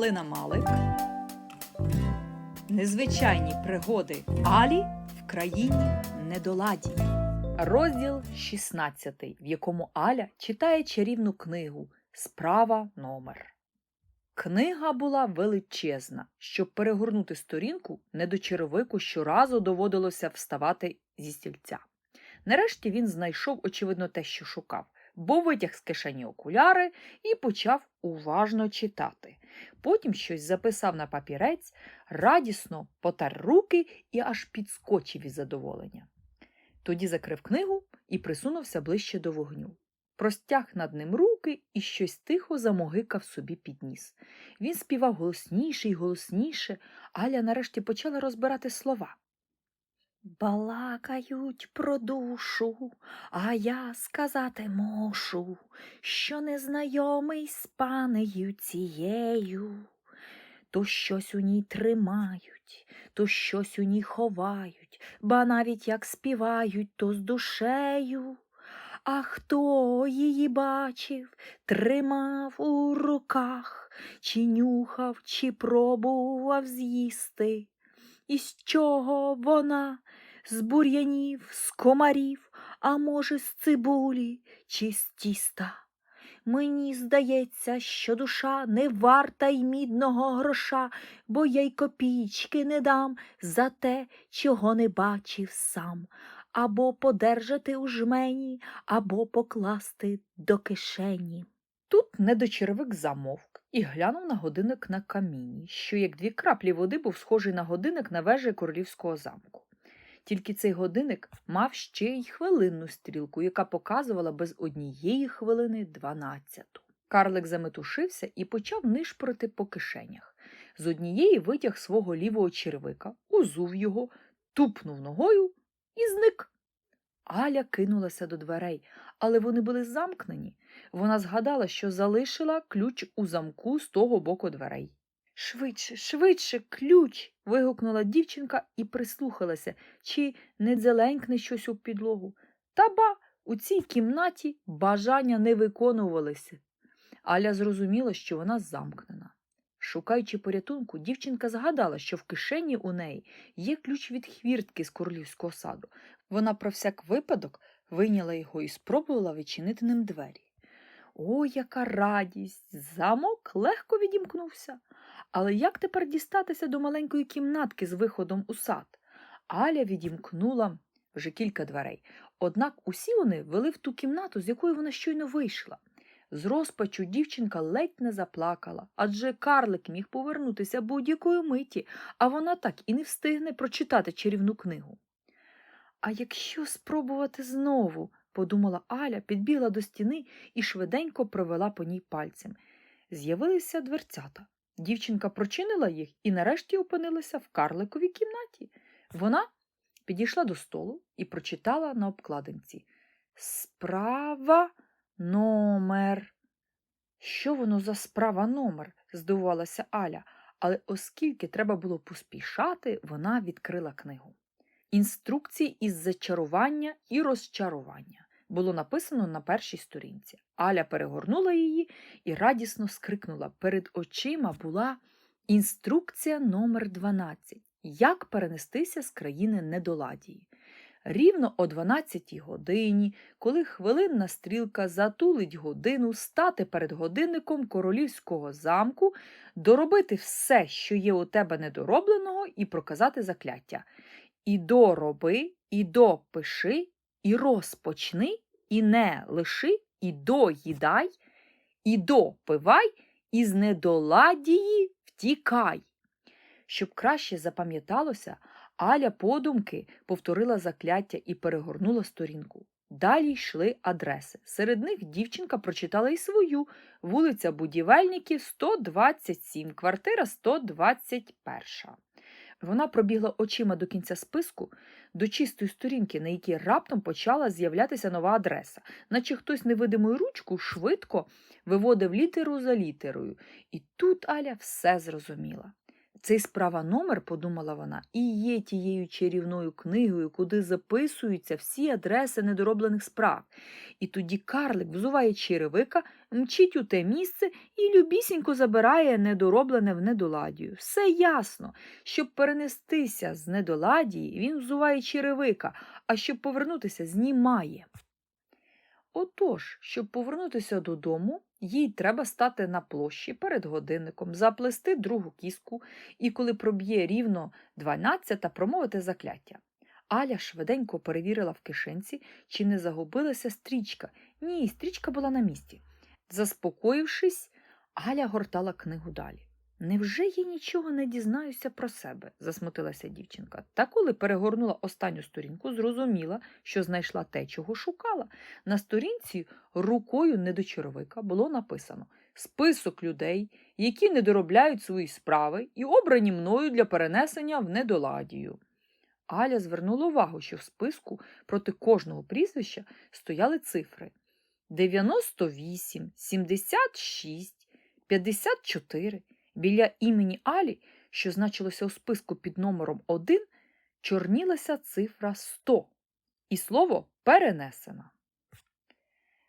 Галина Малик. Незвичайні пригоди Алі в країні недоладі. Розділ 16, в якому Аля читає чарівну книгу Справа номер. Книга була величезна. Щоб перегорнути сторінку, недочеревику щоразу доводилося вставати зі стільця. Нарешті він знайшов, очевидно, те, що шукав, бо витяг з кишені окуляри і почав уважно читати. Потім щось записав на папірець, радісно потер руки і аж підскочив із задоволення. Тоді закрив книгу і присунувся ближче до вогню. Простяг над ним руки і щось тихо замогикав собі під ніс. Він співав голосніше й голосніше, Аля нарешті почала розбирати слова. Балакають про душу, а я сказати мушу, що незнайомий з панею цією. То щось у ній тримають, то щось у ній ховають, ба навіть як співають, то з душею. А хто її бачив, тримав у руках, чи нюхав, чи пробував з'їсти? І з чого вона? З бур'янів, з комарів, а може, з цибулі чи з тіста? Мені здається, що душа не варта й мідного гроша, бо я й копійки не дам за те, чого не бачив сам, або подержати у жмені, або покласти до кишені. Тут недочервик замовк і глянув на годинник на каміні, що, як дві краплі води, був схожий на годинник на вежі королівського замку. Тільки цей годинник мав ще й хвилинну стрілку, яка показувала без однієї хвилини дванадцяту. Карлик заметушився і почав нишпорити по кишенях. З однієї витяг свого лівого червика, узув його, тупнув ногою і зник. Аля кинулася до дверей, але вони були замкнені. Вона згадала, що залишила ключ у замку з того боку дверей. Швидше, швидше, ключ. вигукнула дівчинка і прислухалася, чи не дзеленькне щось у підлогу. Та ба, у цій кімнаті бажання не виконувалися. Аля зрозуміла, що вона замкнена. Шукаючи порятунку, дівчинка згадала, що в кишені у неї є ключ від хвіртки з королівського саду. Вона про всяк випадок вийняла його і спробувала відчинити ним двері. О, яка радість! Замок легко відімкнувся. Але як тепер дістатися до маленької кімнатки з виходом у сад? Аля відімкнула вже кілька дверей. Однак усі вони вели в ту кімнату, з якої вона щойно вийшла. З розпачу дівчинка ледь не заплакала, адже карлик міг повернутися будь-якої миті, а вона так і не встигне прочитати чарівну книгу. А якщо спробувати знову, подумала Аля, підбігла до стіни і швиденько провела по ній пальцем. З'явилися дверцята. Дівчинка прочинила їх і нарешті опинилася в карликовій кімнаті. Вона підійшла до столу і прочитала на обкладинці Справа номер. Що воно за справа номер? здивувалася Аля, але оскільки треба було поспішати, вона відкрила книгу. Інструкції із зачарування і розчарування було написано на першій сторінці. Аля перегорнула її і радісно скрикнула. Перед очима була інструкція номер 12 Як перенестися з країни недоладії. Рівно о 12 годині, коли хвилинна стрілка затулить годину, стати перед годинником королівського замку, доробити все, що є у тебе недоробленого, і проказати закляття. І дороби, і допиши, і розпочни, і не лиши, і доїдай, і допивай, і з недоладії втікай. Щоб краще запам'яталося, Аля подумки повторила закляття і перегорнула сторінку. Далі йшли адреси. Серед них дівчинка прочитала і свою вулиця Будівельників 127, квартира 121. Вона пробігла очима до кінця списку, до чистої сторінки, на якій раптом почала з'являтися нова адреса, наче хтось невидимою ручку швидко виводив літеру за літерою. І тут Аля все зрозуміла. Цей справа номер, подумала вона, і є тією чарівною книгою, куди записуються всі адреси недороблених справ. І тоді карлик взуває черевика, мчить у те місце і любісінько забирає недороблене в недоладію. Все ясно. Щоб перенестися з недоладії, він взуває черевика, а щоб повернутися, знімає. Отож, щоб повернутися додому, їй треба стати на площі перед годинником, заплести другу кіску і, коли проб'є рівно 12, промовити закляття. Аля швиденько перевірила в кишенці, чи не загубилася стрічка. Ні, стрічка була на місці. Заспокоївшись, Аля гортала книгу далі. Невже я нічого не дізнаюся про себе? засмутилася дівчинка. Та коли перегорнула останню сторінку, зрозуміла, що знайшла те, чого шукала. На сторінці рукою недочоровика було написано список людей, які не доробляють свої справи і обрані мною для перенесення в недоладію. Аля звернула увагу, що в списку проти кожного прізвища стояли цифри 98, 76, 54. Біля імені Алі, що значилося у списку під номером 1, чорнілася цифра 100 і слово перенесена.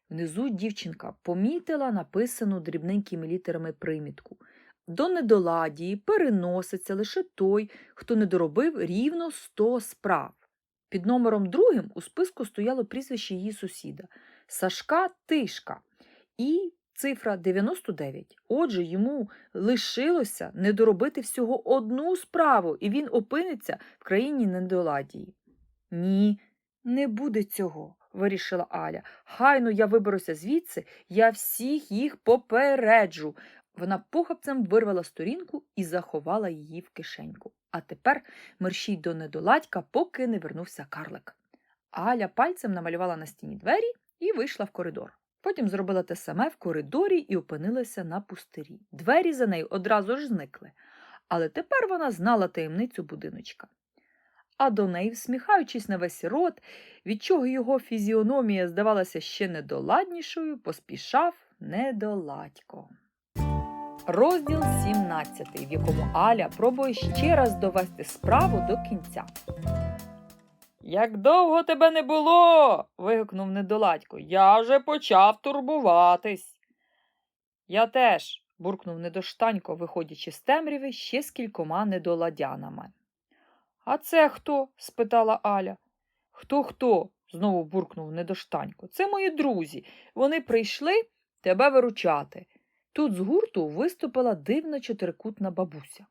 Внизу дівчинка помітила написану дрібненькими літерами примітку. До недоладії переноситься лише той, хто не доробив рівно 100 справ. Під номером другим у списку стояло прізвище її сусіда Сашка Тишка і цифра 99. Отже, йому лишилося не доробити всього одну справу, і він опиниться в країні недоладії. Ні, не буде цього, вирішила Аля. Хайно я виберуся звідси, я всіх їх попереджу. Вона похапцем вирвала сторінку і заховала її в кишеньку. А тепер мерщій до недоладька, поки не вернувся карлик. Аля пальцем намалювала на стіні двері і вийшла в коридор. Потім зробила те саме в коридорі і опинилася на пустирі. Двері за нею одразу ж зникли, але тепер вона знала таємницю будиночка. А до неї, всміхаючись на весь рот, від чого його фізіономія здавалася ще недоладнішою, поспішав недоладько. Розділ 17, в якому Аля пробує ще раз довести справу до кінця. Як довго тебе не було. вигукнув недоладько. Я вже почав турбуватись. Я теж, буркнув недоштанько, виходячи з темряви ще з кількома недоладянами. А це хто? спитала Аля. Хто хто? знову буркнув недоштанько. Це мої друзі. Вони прийшли тебе виручати. Тут з гурту виступила дивна чотирикутна бабуся.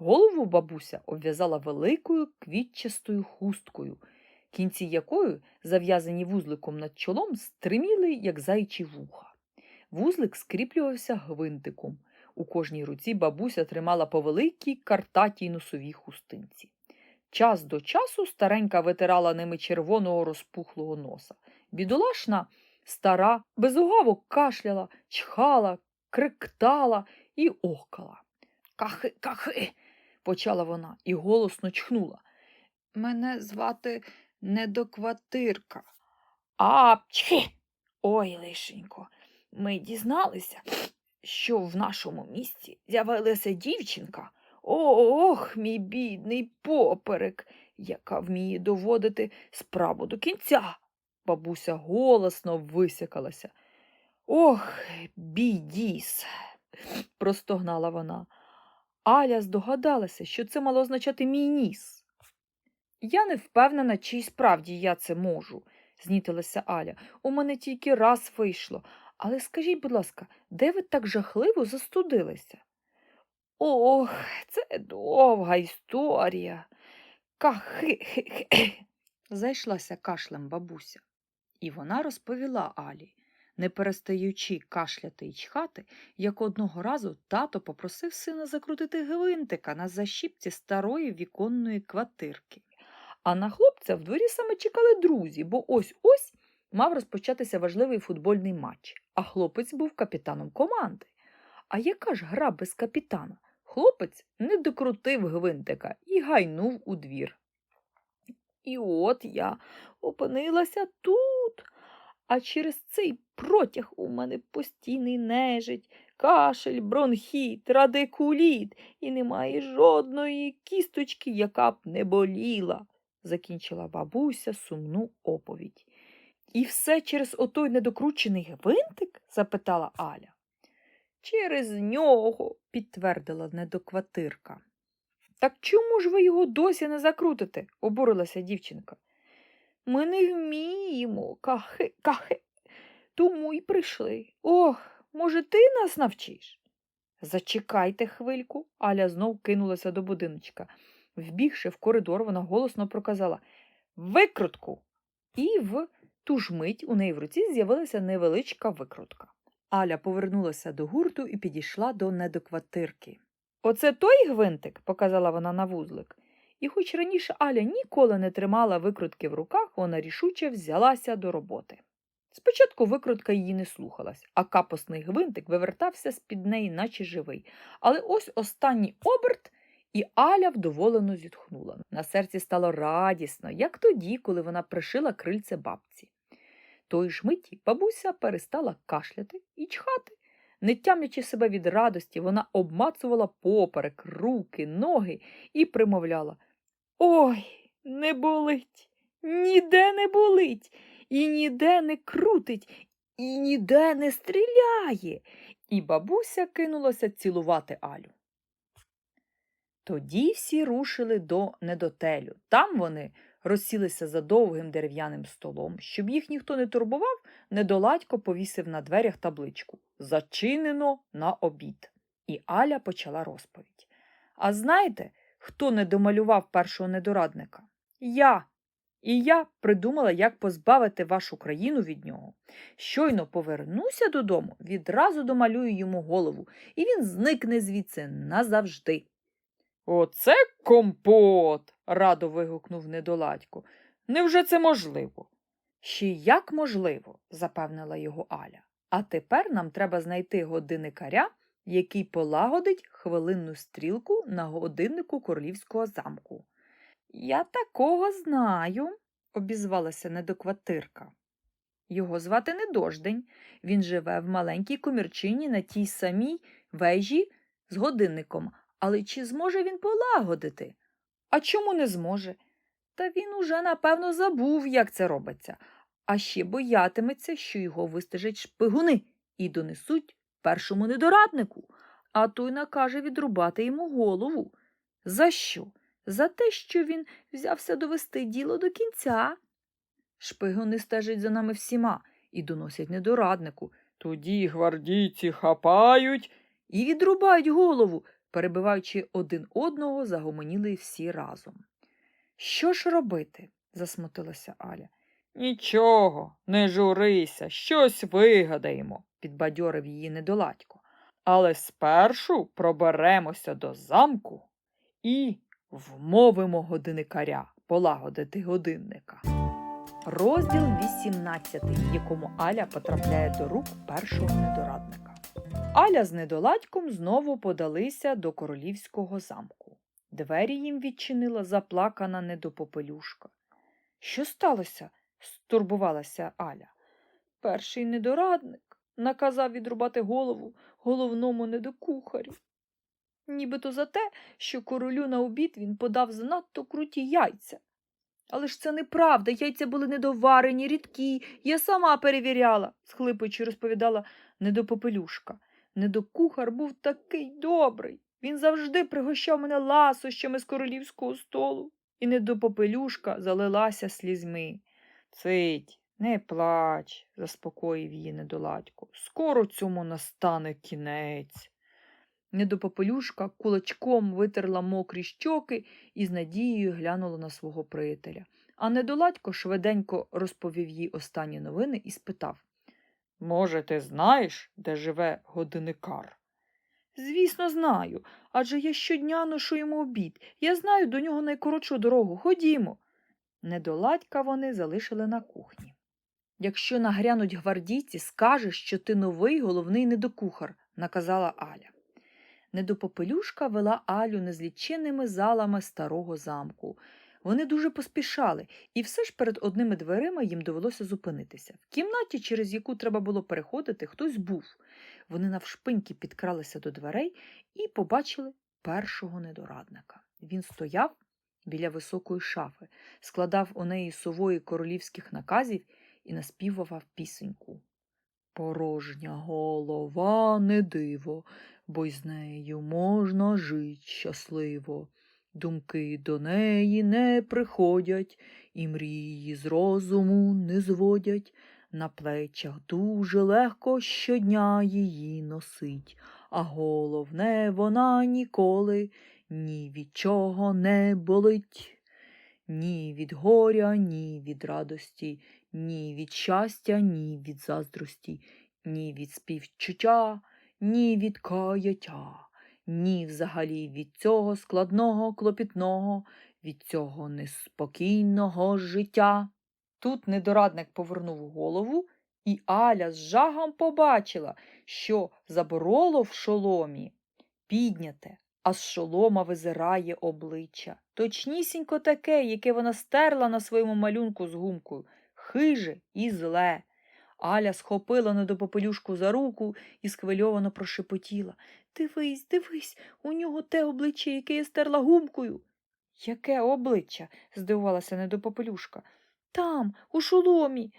Голову бабуся обв'язала великою квітчастою хусткою, кінці якої, зав'язані вузликом над чолом, стриміли, як зайчі вуха. Вузлик скріплювався гвинтиком. У кожній руці бабуся тримала по великій картатій носовій хустинці. Час до часу старенька витирала ними червоного розпухлого носа. Бідолашна стара безугаво кашляла, чхала, криктала і окала. Кахи, кахи, почала вона і голосно чхнула. Мене звати недокватирка. А чхи. Ой, лишенько, ми дізналися, що в нашому місті з'явилася дівчинка. Ох, мій бідний поперек, яка вміє доводити справу до кінця. Бабуся голосно висякалася. Ох, бідіс, простогнала вона. Аля здогадалася, що це мало означати мій ніс. Я не впевнена, чи й справді я це можу, знітилася Аля. У мене тільки раз вийшло. Але скажіть, будь ласка, де ви так жахливо застудилися? Ох, це довга історія. Кахи. Зайшлася кашлем бабуся. І вона розповіла Алі, не перестаючи кашляти й чхати, як одного разу тато попросив сина закрутити гвинтика на защіпці старої віконної квартирки. А на хлопця в дворі саме чекали друзі, бо ось ось мав розпочатися важливий футбольний матч, а хлопець був капітаном команди. А яка ж гра без капітана? Хлопець не докрутив гвинтика і гайнув у двір. І от я опинилася тут. А через цей протяг у мене постійний нежить, кашель, бронхіт, радикуліт, і немає жодної кісточки, яка б не боліла, закінчила бабуся сумну оповідь. І все через отой недокручений гвинтик? запитала Аля. Через нього, підтвердила недокватирка. Так чому ж ви його досі не закрутите? обурилася дівчинка. Ми не вміємо, кахи, кахи. Тому й прийшли. Ох, може, ти нас навчиш? Зачекайте хвильку, Аля знов кинулася до будиночка. Вбігши в коридор, вона голосно проказала Викрутку. І в ту ж мить у неї в руці з'явилася невеличка викрутка. Аля повернулася до гурту і підійшла до недоквартирки. Оце той гвинтик, показала вона на вузлик. І хоч раніше Аля ніколи не тримала викрутки в руках, вона рішуче взялася до роботи. Спочатку викрутка її не слухалась, а капосний гвинтик вивертався з-під неї, наче живий. Але ось останній оберт, і Аля вдоволено зітхнула. На серці стало радісно, як тоді, коли вона пришила крильце бабці. Тої ж миті бабуся перестала кашляти і чхати. Не тямлячи себе від радості, вона обмацувала поперек, руки, ноги і примовляла Ой, не болить, ніде не болить, і ніде не крутить, і ніде не стріляє. І бабуся кинулася цілувати Алю. Тоді всі рушили до недотелю. Там вони розсілися за довгим дерев'яним столом. Щоб їх ніхто не турбував, недоладько повісив на дверях табличку Зачинено на обід. І Аля почала розповідь. А знаєте, хто не домалював першого недорадника? Я. І я придумала, як позбавити вашу країну від нього. Щойно повернуся додому, відразу домалюю йому голову, і він зникне звідси назавжди. Оце компот. радо вигукнув недоладько. Невже це можливо? Ще як можливо, запевнила його Аля. А тепер нам треба знайти годинникаря, який полагодить хвилинну стрілку на годиннику королівського замку. Я такого знаю, обізвалася недоквартирка. Його звати Недождень. Він живе в маленькій комірчині на тій самій вежі з годинником. Але чи зможе він полагодити? А чому не зможе? Та він уже, напевно, забув, як це робиться, а ще боятиметься, що його вистежать шпигуни і донесуть першому недораднику, а той накаже відрубати йому голову. За що? За те, що він взявся довести діло до кінця. Шпигуни стежать за нами всіма і доносять недораднику. Тоді гвардійці хапають і відрубають голову, перебиваючи один одного, загомоніли всі разом. Що ж робити? засмутилася Аля. Нічого, не журися, щось вигадаємо, підбадьорив її недоладько. Але спершу проберемося до замку і вмовимо годинникаря полагодити годинника. Розділ 18, в якому Аля потрапляє до рук першого недорадника. Аля з недоладьком знову подалися до королівського замку. Двері їм відчинила заплакана недопопелюшка. Що сталося? стурбувалася Аля. Перший недорадник наказав відрубати голову головному недокухарю. Нібито за те, що королю на обід він подав занадто круті яйця. Але ж це неправда, яйця були недоварені, рідкі, я сама перевіряла, схлипуючи, розповідала недопопелюшка. Недокухар був такий добрий. Він завжди пригощав мене ласощами з королівського столу. І недопопелюшка залилася слізьми. Цить, не плач, заспокоїв її недоладько. Скоро цьому настане кінець. Недопопелюшка кулачком витерла мокрі щоки і з надією глянула на свого приятеля. А недоладько швиденько розповів їй останні новини і спитав Може, ти знаєш, де живе годинникар? Звісно, знаю. Адже я щодня ношу йому обід. Я знаю до нього найкоротшу дорогу. Ходімо. Недоладька вони залишили на кухні. Якщо нагрянуть гвардійці, скажеш, що ти новий головний недокухар, наказала Аля. Недопопелюшка вела Алю незліченними залами старого замку. Вони дуже поспішали, і все ж перед одними дверима їм довелося зупинитися. В кімнаті, через яку треба було переходити, хтось був. Вони навшпиньки підкралися до дверей і побачили першого недорадника. Він стояв біля високої шафи, складав у неї сової королівських наказів і наспівував пісеньку. Порожня голова не диво, бо й з нею можна жить щасливо. Думки до неї не приходять, і мрії з розуму не зводять. На плечах дуже легко щодня її носить, а головне вона ніколи ні від чого не болить. Ні від горя, ні від радості, ні від щастя, ні від заздрості, ні від співчуття, ні від каяття, ні взагалі від цього складного, клопітного, від цього неспокійного життя. Тут недорадник повернув голову, і Аля з жагом побачила, що забороло в шоломі підняте, а з шолома визирає обличчя. Точнісінько таке, яке вона стерла на своєму малюнку з гумкою, хиже і зле. Аля схопила недопопелюшку за руку і схвильовано прошепотіла. Дивись, дивись, у нього те обличчя, яке я стерла гумкою. Яке обличчя? здивувалася недопопелюшка. Там, у шоломі.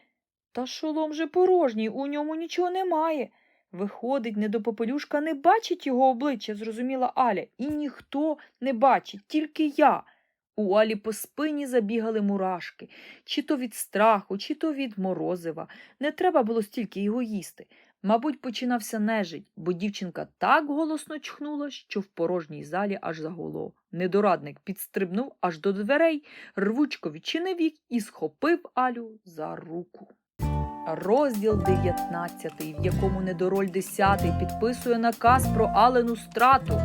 Та шолом же порожній, у ньому нічого немає. Виходить, недопопелюшка не бачить його обличчя, зрозуміла Аля, і ніхто не бачить, тільки я. У Алі по спині забігали мурашки, чи то від страху, чи то від морозива. Не треба було стільки його їсти. Мабуть, починався нежить, бо дівчинка так голосно чхнула, що в порожній залі аж загуло. Недорадник підстрибнув аж до дверей, рвучко відчинив їх і схопив Алю за руку. Розділ 19, в якому недороль 10 підписує наказ про Алену страту.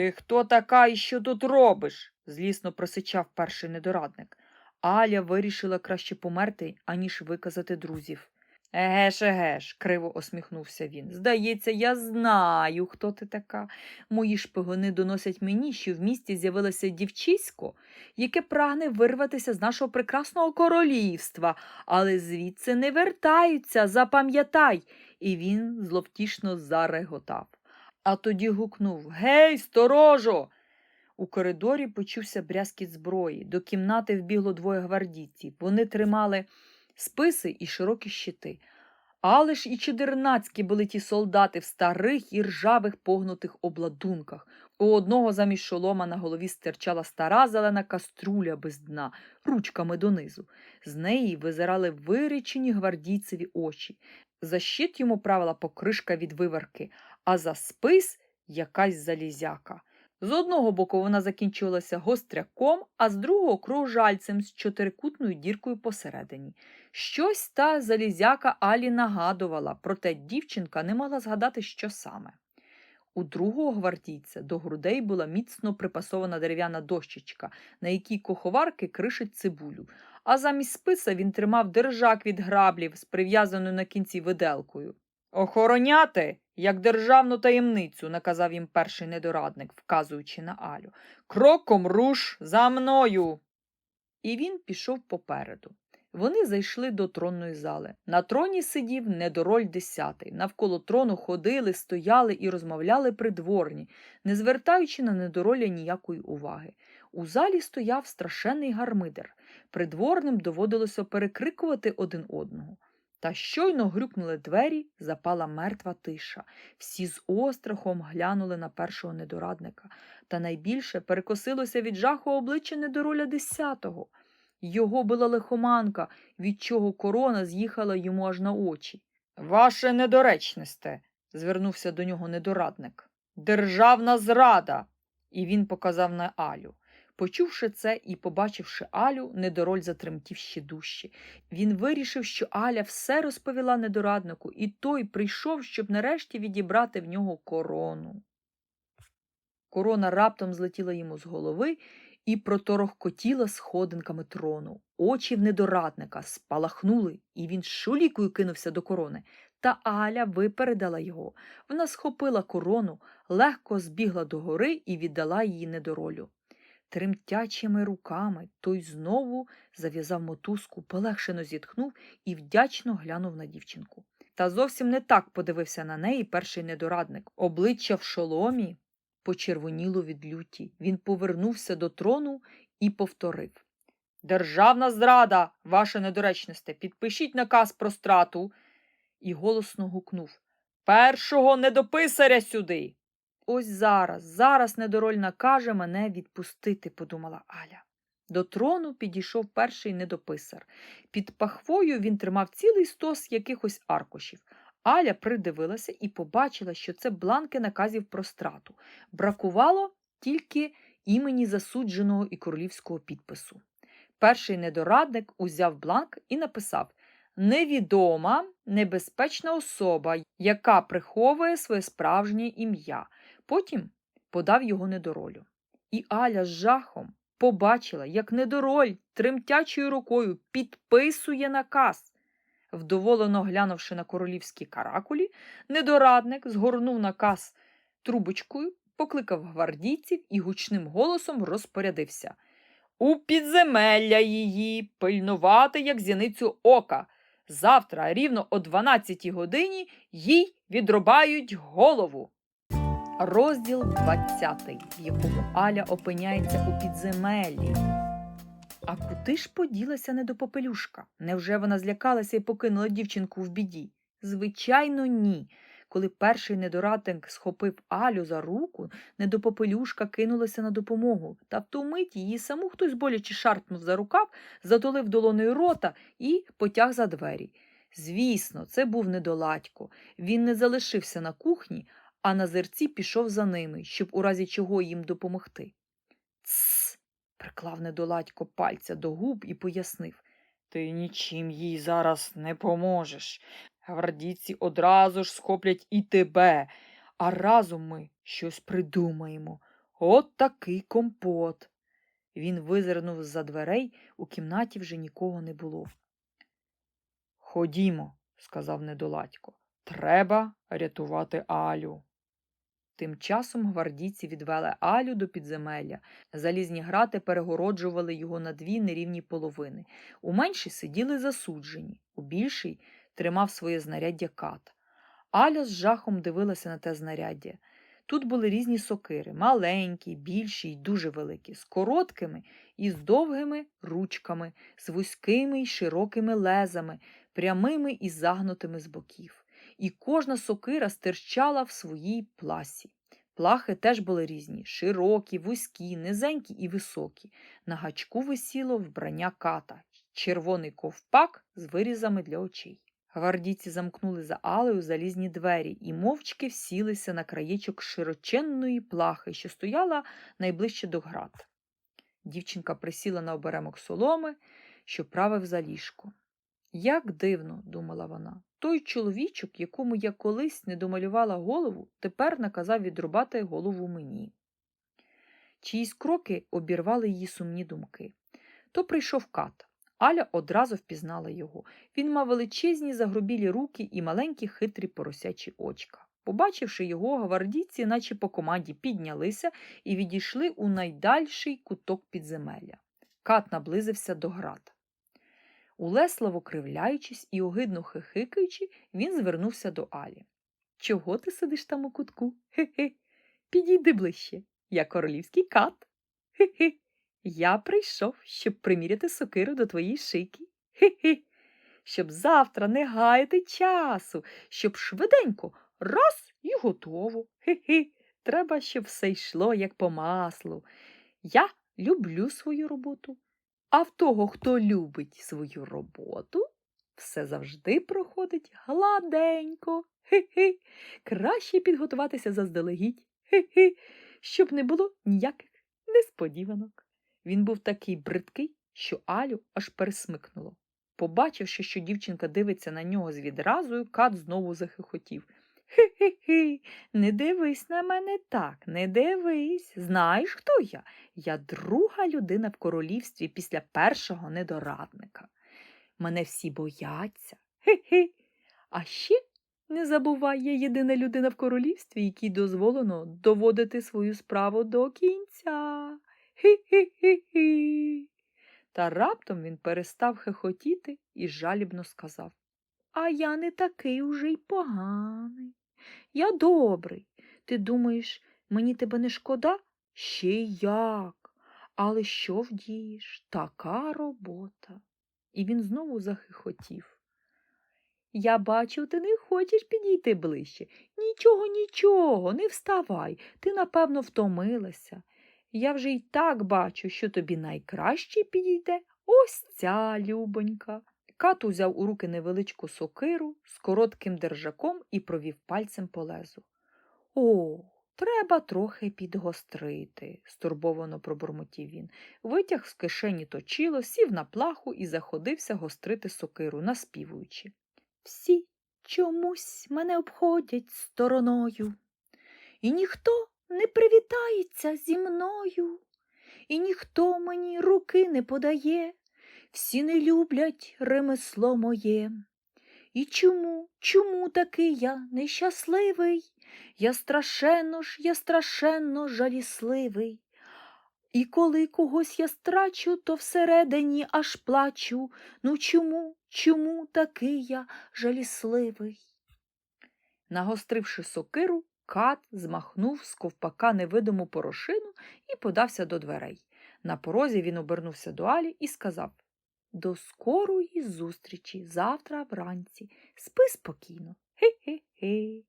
Ти хто така і що тут робиш? злісно просичав перший недорадник. Аля вирішила краще померти, аніж виказати друзів. Егеш, егеш, криво осміхнувся він. Здається, я знаю, хто ти така. Мої шпигуни доносять мені, що в місті з'явилося дівчисько, яке прагне вирватися з нашого прекрасного королівства, але звідси не вертаються, запам'ятай. І він зловтішно зареготав. А тоді гукнув Гей, сторожо! У коридорі почувся брязкіт зброї. До кімнати вбігло двоє гвардійців. Вони тримали списи і широкі щити. Але ж і чудернацькі були ті солдати в старих і ржавих погнутих обладунках. У одного замість шолома на голові стирчала стара зелена каструля без дна, ручками донизу. З неї визирали виречені гвардійцеві очі. За щит йому правила покришка від виварки, а за спис якась залізяка. З одного боку вона закінчувалася гостряком, а з другого кружальцем з чотирикутною діркою посередині. Щось та залізяка Алі нагадувала, проте дівчинка не могла згадати, що саме. У другого гвардійця до грудей була міцно припасована дерев'яна дощечка, на якій коховарки кришить цибулю, а замість списа він тримав держак від граблів з прив'язаною на кінці виделкою. Охороняти, як державну таємницю, наказав їм перший недорадник, вказуючи на Алю. Кроком руш за мною. І він пішов попереду. Вони зайшли до тронної зали. На троні сидів недороль десятий. Навколо трону ходили, стояли і розмовляли придворні, не звертаючи на недороля ніякої уваги. У залі стояв страшенний гармидер. Придворним доводилося перекрикувати один одного. Та щойно грюкнули двері, запала мертва тиша. Всі з острахом глянули на першого недорадника, та найбільше перекосилося від жаху обличчя недороля десятого. Його була лихоманка, від чого корона з'їхала йому аж на очі. Ваше недоречносте, звернувся до нього недорадник. Державна зрада. І він показав на Алю. Почувши це і побачивши Алю, недороль затремтів ще дужче. Він вирішив, що Аля все розповіла недораднику, і той прийшов, щоб нарешті відібрати в нього корону. Корона раптом злетіла йому з голови і проторохкотіла сходинками трону. Очі в недорадника спалахнули, і він шулікою кинувся до корони. Та Аля випередила його. Вона схопила корону, легко збігла до гори і віддала її недоролю. Тремтячими руками той знову зав'язав мотузку, полегшено зітхнув і вдячно глянув на дівчинку. Та зовсім не так подивився на неї перший недорадник. Обличчя в шоломі почервоніло від люті. Він повернувся до трону і повторив. Державна зрада, ваше недоречносте, підпишіть наказ про страту. І голосно гукнув Першого недописаря сюди. Ось зараз, зараз недороль накаже мене відпустити, подумала Аля. До трону підійшов перший недописар. Під пахвою він тримав цілий стос якихось аркушів. Аля придивилася і побачила, що це бланки наказів про страту. Бракувало тільки імені засудженого і королівського підпису. Перший недорадник узяв бланк і написав Невідома небезпечна особа, яка приховує своє справжнє ім'я. Потім подав його недоролю. І Аля з жахом побачила, як недороль тремтячою рукою підписує наказ. Вдоволено глянувши на королівські каракулі, недорадник згорнув наказ трубочкою, покликав гвардійців і гучним голосом розпорядився. У підземелля її пильнувати, як зіницю ока. Завтра, рівно о 12 годині, їй відрубають голову. Розділ 20, в якому Аля опиняється у підземеллі. А куди ж поділася недопопелюшка? Невже вона злякалася і покинула дівчинку в біді? Звичайно, ні. Коли перший недорадник схопив Алю за руку, недопопелюшка кинулася на допомогу, та в ту мить її саму хтось боляче шарпнув за рукав, затулив долоною рота і потяг за двері. Звісно, це був недоладько. Він не залишився на кухні, а на зерці пішов за ними, щоб у разі чого їм допомогти. Тсс. приклав недоладько пальця до губ і пояснив. Ти нічим їй зараз не поможеш. Гвардійці одразу ж схоплять і тебе, а разом ми щось придумаємо. От такий компот. Він визирнув з-за дверей, у кімнаті вже нікого не було. Ходімо, сказав недоладько. Треба рятувати Алю. Тим часом гвардійці відвели Алю до підземелля. Залізні грати перегороджували його на дві нерівні половини. У меншій сиділи засуджені, у більшій тримав своє знаряддя кат. Аля з жахом дивилася на те знаряддя. Тут були різні сокири маленькі, більші й дуже великі, з короткими і з довгими ручками, з вузькими й широкими лезами, прямими і загнутими з боків. І кожна сокира стирчала в своїй пласі. Плахи теж були різні широкі, вузькі, низенькі і високі. На гачку висіло вбрання ката, червоний ковпак з вирізами для очей. Гвардійці замкнули за Алею залізні двері і мовчки всілися на краєчок широченної плахи, що стояла найближче до град. Дівчинка присіла на оберемок соломи, що правив за ліжко. Як дивно, думала вона, той чоловічок, якому я колись не домалювала голову, тепер наказав відрубати голову мені. Чиїсь кроки обірвали її сумні думки. То прийшов кат. Аля одразу впізнала його. Він мав величезні загрубілі руки і маленькі хитрі поросячі очка. Побачивши його, гвардійці, наче по команді, піднялися і відійшли у найдальший куток підземелля. Кат наблизився до град. Улесливо кривляючись і огидно хихикаючи, він звернувся до Алі. Чого ти сидиш там у кутку? Хе-хе. Підійди ближче. Я королівський кат. Хе-хе. Я прийшов, щоб приміряти сокиру до твоєї шики. Хе-хе. Щоб завтра не гаяти часу, щоб швиденько раз і готово. Хе-хе. Треба, щоб все йшло як по маслу. Я люблю свою роботу. А в того, хто любить свою роботу, все завжди проходить гладенько. Хе-хе. Краще підготуватися заздалегідь, Хе-хе. щоб не було ніяких несподіванок. Він був такий бридкий, що Алю аж пересмикнуло. Побачивши, що дівчинка дивиться на нього з відразою, кат знову захихотів. Хи-хи-хи, не дивись на мене так, не дивись. Знаєш, хто я? Я друга людина в королівстві після першого недорадника. Мене всі бояться. Хи-хи. А ще не забувай, я єдина людина в королівстві, якій дозволено доводити свою справу до кінця. Хі-хі-хі-хі. Та раптом він перестав хихотіти і жалібно сказав А я не такий уже й поганий. Я добрий. Ти думаєш, мені тебе не шкода? Ще як. Але що вдієш? Така робота. І він знову захихотів. Я бачу, ти не хочеш підійти ближче. Нічого, нічого, не вставай. Ти, напевно, втомилася. Я вже й так бачу, що тобі найкраще підійде ось ця любонька. Кат узяв у руки невеличку сокиру з коротким держаком і провів пальцем по лезу. О, треба трохи підгострити, стурбовано пробурмотів він. Витяг з кишені точило, сів на плаху і заходився гострити сокиру, наспівуючи. Всі чомусь мене обходять стороною, і ніхто не привітається зі мною, і ніхто мені руки не подає, всі не люблять ремесло моє. І чому, чому такий я нещасливий? Я страшенно ж, я страшенно жалісливий. І коли когось я страчу, то всередині аж плачу. Ну чому, чому такий я жалісливий? Нагостривши сокиру, кат змахнув з ковпака невидиму порошину і подався до дверей. На порозі він обернувся до Алі і сказав До скорої зустрічі завтра вранці. Спи спокійно. Хе-хе-хе.